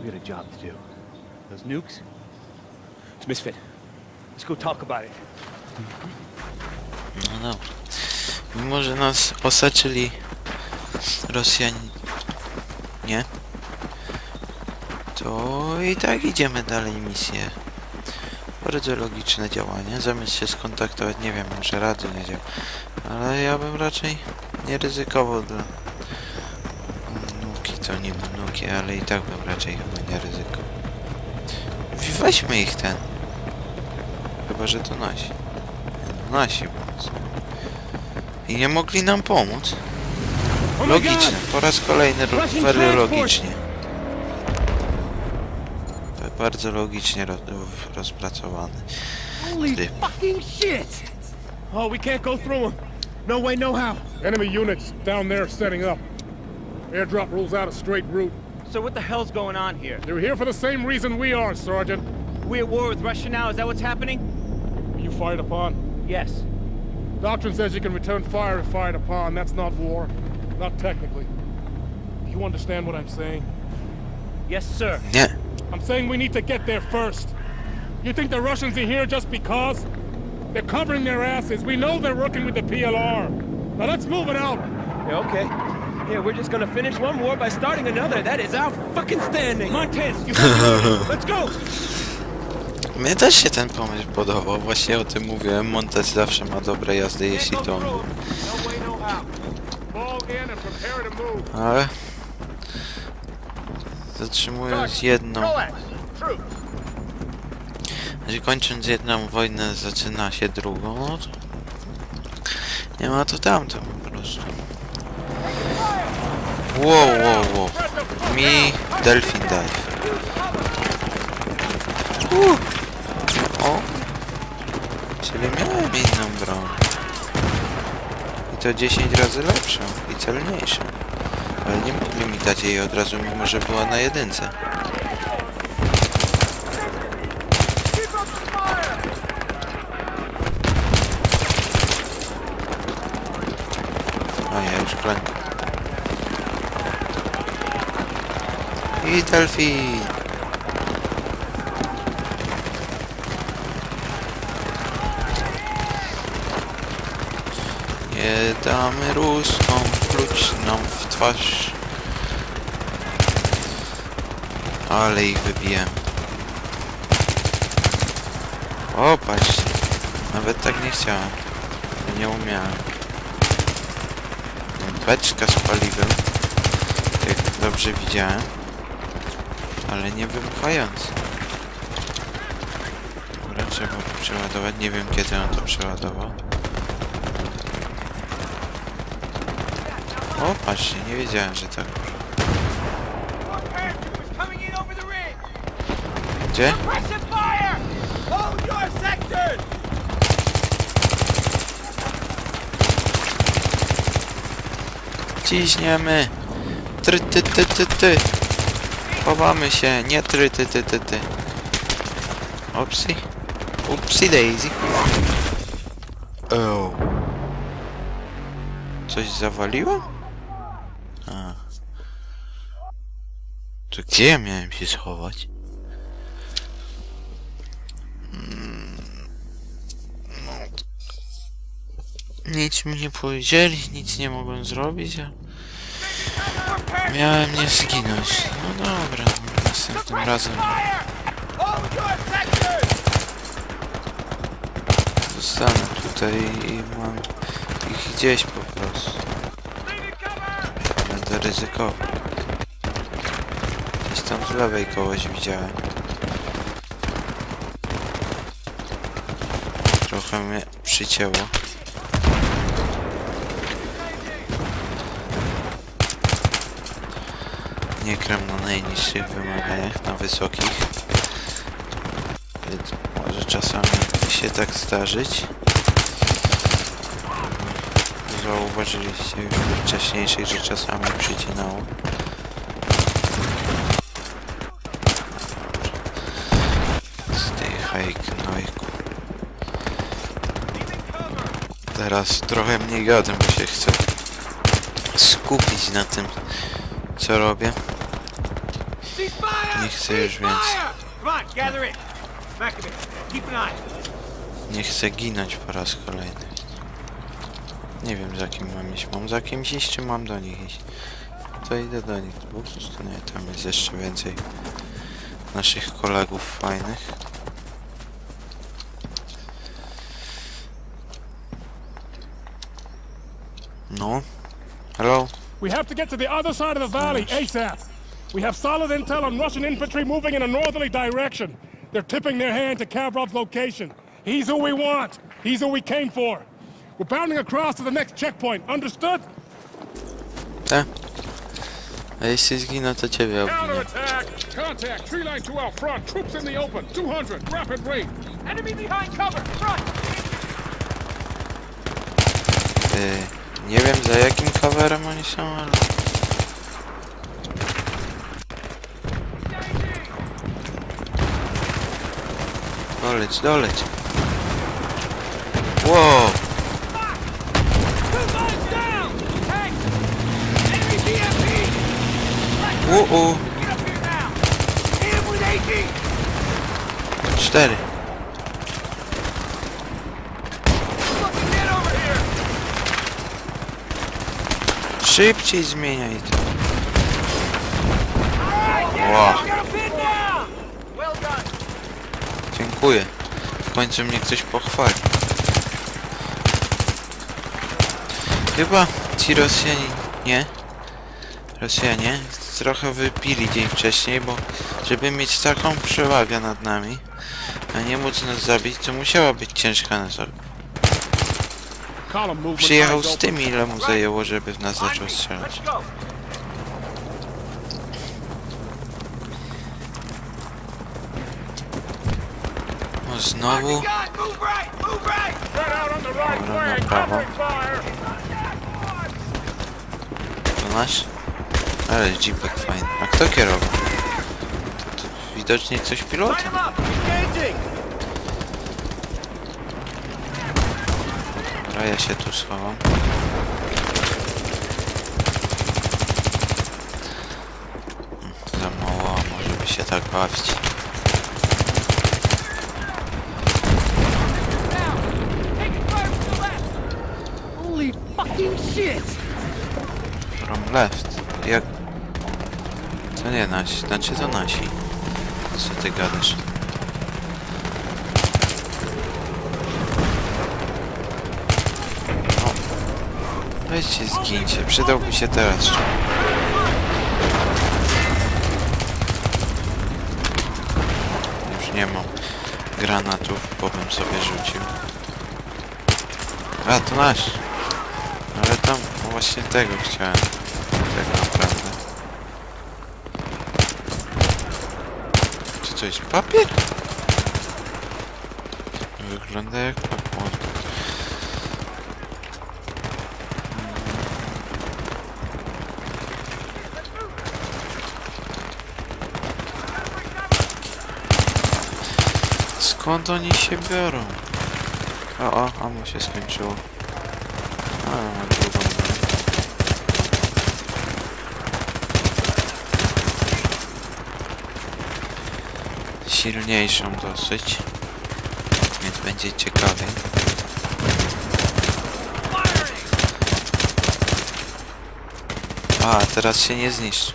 We got a job to do. Those nukes? It's Misfit. Let's go talk about it. No dobra. Mimo, że nas osaczyli Rosjanie, nie? To i tak idziemy dalej misję. Bardzo logiczne działanie. Zamiast się skontaktować, nie wiem, może radio nie działa. Ale ja bym raczej nie ryzykował dla to nie Nuki, ale i tak bym raczej chyba nie ryzykował. Weźmy ich ten. Chyba, że to nasi. Nasi bądź. I nie mogli nam pomóc. Logiczne. Po raz kolejny very logicznie. To Bardzo logicznie roz, rozpracowany. Shit! Oh, we can't go through them. No way, no how. Enemy units down there setting up. Airdrop rules out a straight route. So what the hell's going on here? They're here for the same reason we are, Sergeant. We're at war with Russia now? Is that what's happening? Were you fired upon? Yes. Doctrine says you can return fire if fired upon. That's not war. Not technically. Do you understand what I'm saying? Yes, sir. Yeah. I'm saying we need to get there first. You think the Russians are here just because? They're covering their asses. We know they're working with the PLR. Now let's move it out. Yeah, okay. Yeah, we're just gonna finish one war by starting another. That is our fucking standing. Montez, you Let's go! Mnie też się ten pomysł podobał. Właśnie o tym mówiłem. Montez zawsze ma dobre jazdy, jeśli to on. No no. Ale... Zatrzymując jedną... Znaczy kończąc jedną wojnę zaczyna się drugą, no to... Nie ma to tamto po prostu. Wow, wow, wow. Mi Delphin Dive. Uh. O! Czyli miałem inną broń. I to 10 razy lepszą i celniejszą. Ale nie mogli mi dać jej od razu, mimo że była na jedynce. O nie, już klękł. I Delphin! Nie damy Ruskom pluć nam w twarz. Ale ich wybiłem. O, patrzcie. Nawet tak nie chciałem. Nie umiałem. Beczka z paliwem. Jak dobrze widziałem. Ale nie wybuchający. Dobra, trzeba przeładować. Nie wiem kiedy on to przeładował. O, patrzcie, nie wiedziałem, że tak. Gdzie? Ciśniemy! Try, ty, ty, ty, ty. Chowamy się, nie try, ty, ty, ty, ty. Upsi. Upsi daisy. Oh. Coś zawaliło? A. To gdzie ja miałem się schować? Mm. No. Nic mi nie powiedzieli, nic nie mogłem zrobić, a... Miałem nie zginąć. No dobra, następnym razem zostanę tutaj i mam ich gdzieś po prostu. Będę ryzykował. Gdzieś tam z lewej kogoś widziałem. Trochę mnie przycięło. Nie gram na najniższych wymaganiach, na wysokich. Więc może czasami się tak zdarzyć. Zauważyliście już we wcześniejszej, że czasami przycinało. Z tej hajki, nojku. Teraz trochę mniej gadam, bo się chcę skupić na tym, co robię. Nie chcę już więcej. Ceasefire! Come on, gather in. Back a bit. Keep an eye. Nie chcę ginąć po raz kolejny. Nie wiem za kim mam iść. Mam za kimś iść, czy mam do nich iść? To idę do nich. Po prostu nie, tam jest jeszcze więcej naszych kolegów fajnych. No. Hello? We have to get to the other side of the valley ASAP. We have solid intel on Russian infantry moving in a northerly direction. They're tipping their hand to Kavrov's location. He's who we want. He's who we came for. We're bounding across to the next checkpoint. Understood? Te? A jeśli zginę, to ciebie obwinię. Counterattack! Contact! Tree line to our front. Troops in the open. 200. Rapid rate. Enemy behind cover. Front. Y, nie wiem za jakim coverem oni są, ale... Hit him with AT. cztery. Szybciej zmieniaj to. Wow. Dziękuję. W końcu mnie ktoś pochwali. Chyba ci Rosjanie... Nie? Rosjanie trochę wypili dzień wcześniej, bo żeby mieć taką przewagę nad nami, a nie móc nas zabić, to musiała być ciężka na sobie. Column movement. Przyjechał z open. tym, ile mu zajęło, żeby w nas zaczął strzelać. Let's go. O, Mark znowu... the gun. Move right. Move right. Spread out on the right Dobra, na prawo. To nasz? Ale jeepek fajny. A kto kierował? To, to widocznie ktoś. Engaging. Dobra, ja się tu schowam. Za mało, może by się tak bawić. Taking fire from the left. Holy fucking shit. From left. Jak... To nie nasi, znaczy to nasi. Co ty gadasz? O. Weźcie, zgincie. Przydałby się teraz. Już nie mam granatów, bo bym sobie rzucił. A, to nasz. Ale tam właśnie tego chciałem. Tak naprawdę. Czy to jest papier? Wygląda jak papier. Skąd oni się biorą? O, o, a mu się skończyło. A, ma drugą broń. Silniejszą dosyć. Więc będzie ciekawiej. A, teraz się nie zniszczy.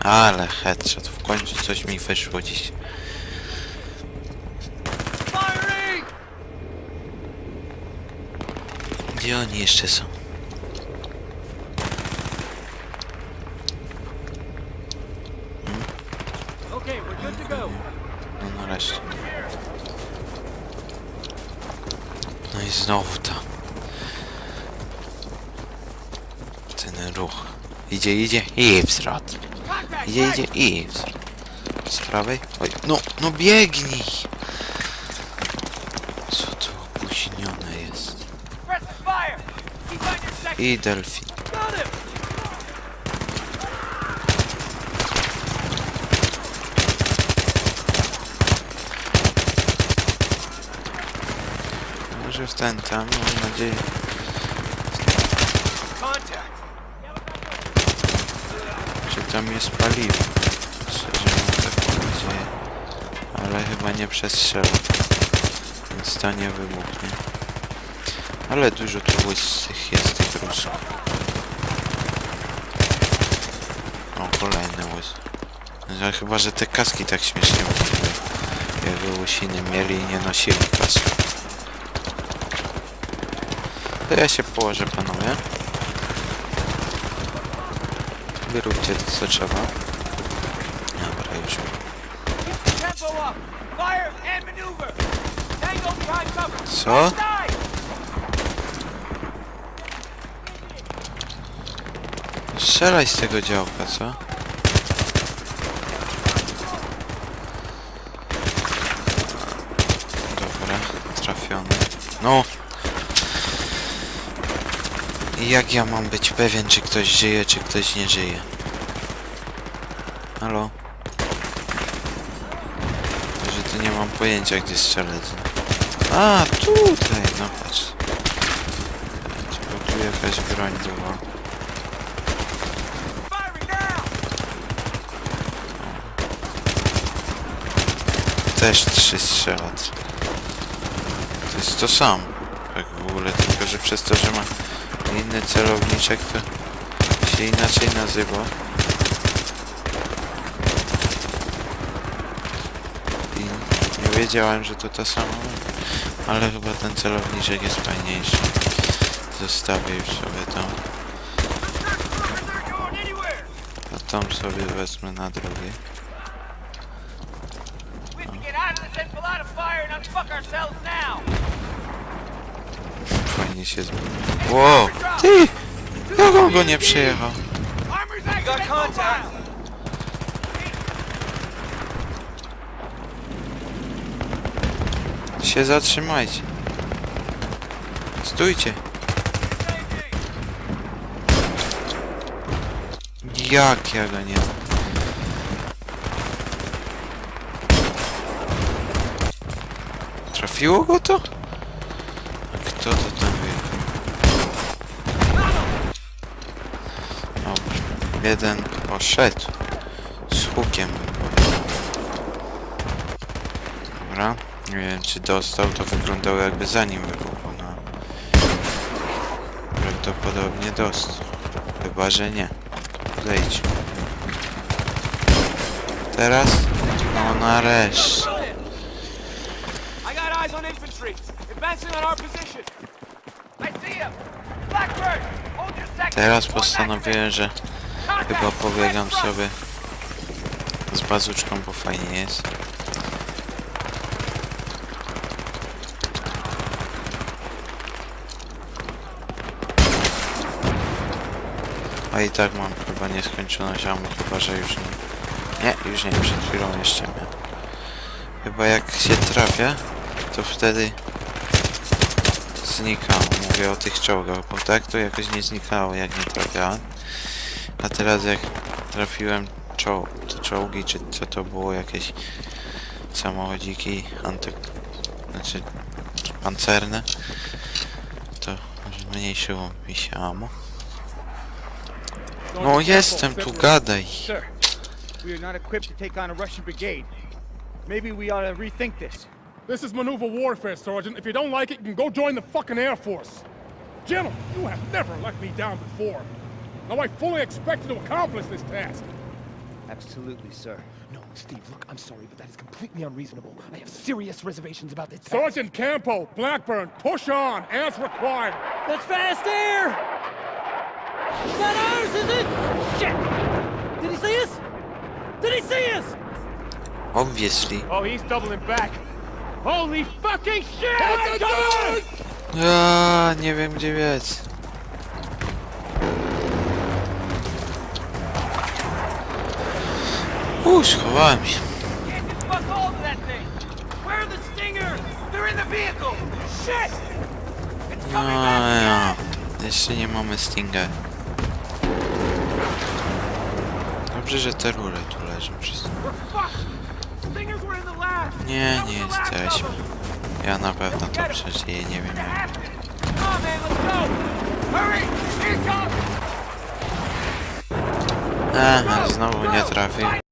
Ale headshot, w końcu coś mi wyszło dziś. Gdzie oni jeszcze są? Okay, we're good to go. No nareszcie. No i znowu to. Ten ruch. Idzie, idzie i wzrot. Idzie, idzie i wzrot. Z prawej? Oj, no, no biegnij! Co tu opóźnione jest? I delfin. Got him. Może w ten tam, mam nadzieję. Czy tam jest paliwo. Szczerze mam taką nadzieję. Ale chyba nie przestrzela. Więc to nie wybuchnie. Ale dużo tu łysych jest tych rusków. O, kolejny łys. No, chyba, że te kaski tak śmiesznie wyglądają. Jakby łysiny mieli i nie nosili kask. To ja się położę, panowie. Wyróbcie to, co trzeba. Dobra, już. Co? Strzelaj z tego działka, co? Dobra, trafiony. No! Jak ja mam być pewien, czy ktoś żyje, czy ktoś nie żyje? Halo? Że tu nie mam pojęcia, gdzie strzelec. A, tutaj, no patrz. Bo tu jakaś broń była. Też trzy strzelać. To jest to sam. Tak w ogóle, tylko że przez to, że ma inny celowniczek, to się inaczej nazywa. I nie wiedziałem, że to ta sama. Ale chyba ten celowniczek jest fajniejszy. Zostawię już sobie tam. A tam sobie wezmę na to get out of this fire and unfuck ourselves now! Fajnie się zmieni. Wow! Ty! Jak on go nie przejechał? Się zatrzymajcie. Stójcie. Jak ja go nie... Trafiło go to? A kto to tam wie? Dobra. Jeden poszedł. Z hukiem. Dobra. Nie wiem czy dostał, to wyglądało jakby zanim wybuchł, no. Prawdopodobnie dostał. Chyba, że nie. Zejdź. Teraz? No nareszcie. Teraz postanowiłem, że! Chyba pobiegam sobie z bazuczką, bo fajnie jest. A i tak mam chyba nieskończoność ammo, chyba że już nie. Nie, już nie, przed chwilą jeszcze miałem. Chyba jak się trafia, to wtedy znikało. Mówię o tych czołgach, bo tak to jakoś nie znikało jak nie trafiałem. A teraz jak trafiłem czoł te czołgi, czy co to było, jakieś samochodziki anty... znaczy pancerne, to zmniejszyło mi się ammo. No jestem tu, gadaj. Sir, we are not equipped to take on a Russian brigade. Maybe we ought to rethink this. This is maneuver warfare, Sergeant. If you don't like it, you can go join the fucking Air Force. Gentlemen, you have never let me down before. Now I fully expect you to accomplish this task. Absolutely, sir. No, Steve, look, I'm sorry, but that is completely unreasonable. I have serious reservations about this. task. Sergeant Campo, Blackburn, push on as required. That's fast air! It's not ours, is it? Shit! Did he see us? Did he see us? Obviously. Oh, he's doubling back! Holy fucking shit! Ja ah, nie wiem gdzie biec. Vehicle! Shit! It's No ja. Jeszcze nie mamy Stinga. Dobrze, że te rury tu leżą lab! Nie, nie jesteśmy. Ja na pewno to przeżyję, nie wiem jak. Aha, znowu nie trafił.